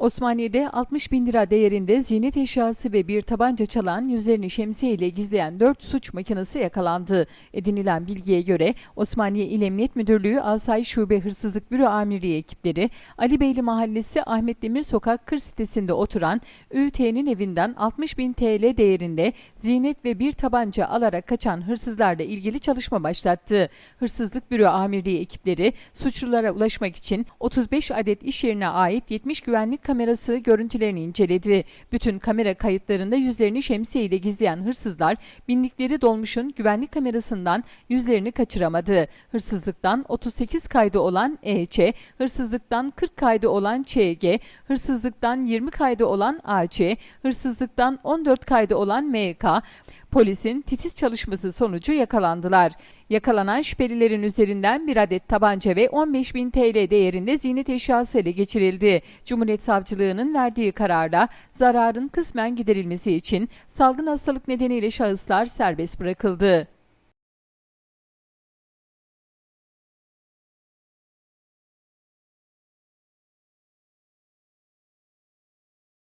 Osmaniye'de 60 bin lira değerinde ziynet eşyası ve bir tabanca çalan yüzlerini şemsiye ile gizleyen 4 suç makinesi yakalandı. Edinilen bilgiye göre Osmaniye İl Emniyet Müdürlüğü Asayiş Şube Hırsızlık Büro Amirliği ekipleri Ali Beyli Mahallesi Ahmet Demir Sokak Kır sitesinde oturan ÜT'nin evinden 60 bin TL değerinde ziynet ve bir tabanca alarak kaçan hırsızlarla ilgili çalışma başlattı. Hırsızlık Büro Amirliği ekipleri suçlulara ulaşmak için 35 adet iş yerine ait 70 güvenlik kamerası görüntülerini inceledi. Bütün kamera kayıtlarında yüzlerini şemsiye ile gizleyen hırsızlar bindikleri dolmuşun güvenlik kamerasından yüzlerini kaçıramadı. Hırsızlıktan 38 kaydı olan EÇ, hırsızlıktan 40 kaydı olan ÇG, hırsızlıktan 20 kaydı olan AC, hırsızlıktan 14 kaydı olan MK, polisin titiz çalışması sonucu yakalandılar. Yakalanan şüphelilerin üzerinden bir adet tabanca ve 15 bin TL değerinde ziynet eşyası ele geçirildi. Cumhuriyet Savcılığı'nın verdiği kararla zararın kısmen giderilmesi için salgın hastalık nedeniyle şahıslar serbest bırakıldı.